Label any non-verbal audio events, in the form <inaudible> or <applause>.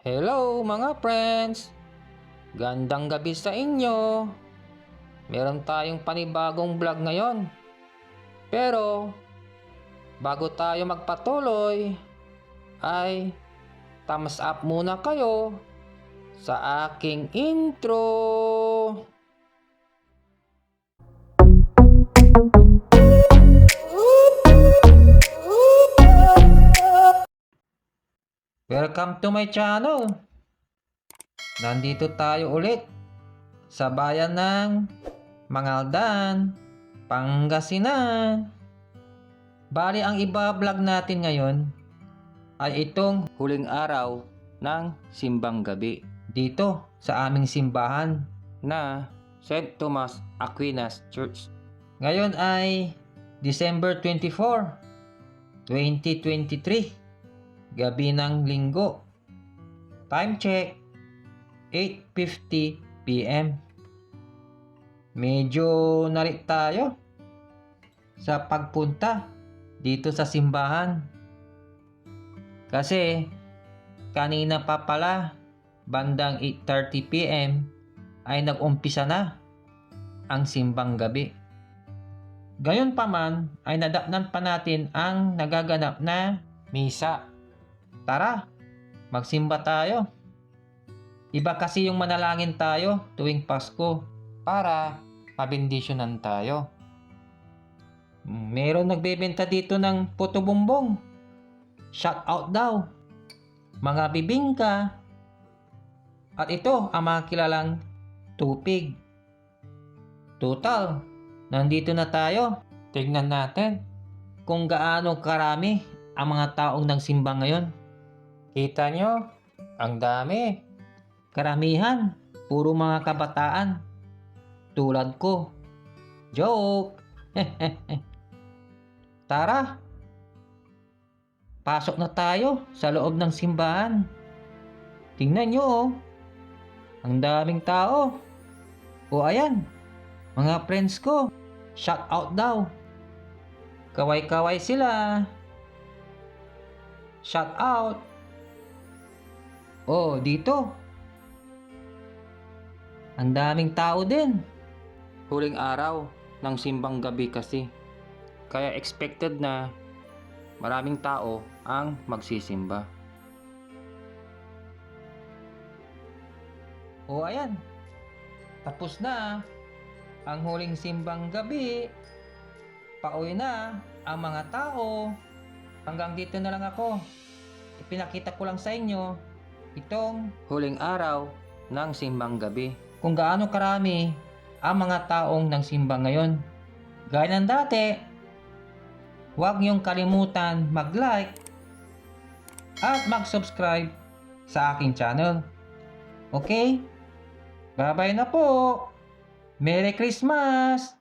Hello mga friends! Gandang gabi sa inyo! Meron tayong panibagong vlog ngayon. Pero, bago tayo magpatuloy, ay thumbs up muna kayo sa aking intro. Welcome to my channel. Nandito tayo ulit sa bayan ng Mangaldan, Pangasinan. Bali ang iba-vlog natin ngayon ay itong huling araw ng simbang gabi dito sa aming simbahan na St. Thomas Aquinas Church. Ngayon ay December 24, 2023 gabi ng linggo. Time check, 8.50 p.m. Medyo nalit tayo sa pagpunta dito sa simbahan. Kasi kanina pa pala bandang 8.30 p.m. ay nag-umpisa na ang simbang gabi. Gayon pa man ay nadapnan pa natin ang nagaganap na misa. Tara, magsimba tayo. Iba kasi yung manalangin tayo tuwing Pasko para mabendisyonan tayo. Meron nagbebenta dito ng puto bumbong. Shout out daw. Mga bibingka. At ito ang mga kilalang tupig. Total, nandito na tayo. Tignan natin kung gaano karami ang mga taong nagsimba ngayon. Kita nyo, ang dami. Karamihan, puro mga kabataan. Tulad ko. Joke! <laughs> Tara! Pasok na tayo sa loob ng simbahan. Tingnan nyo oh. Ang daming tao. O ayan, mga friends ko. Shout out daw. Kaway-kaway sila. Shout out. Oh, dito. Ang daming tao din. Huling araw ng simbang gabi kasi. Kaya expected na maraming tao ang magsisimba. O ayan. Tapos na ang huling simbang gabi. Pauwi na ang mga tao. Hanggang dito na lang ako. Ipinakita ko lang sa inyo itong huling araw ng simbang gabi. Kung gaano karami ang mga taong ng simba ngayon. Gaya ng dati, huwag niyong kalimutan mag-like at mag-subscribe sa aking channel. Okay? Bye-bye na po! Merry Christmas!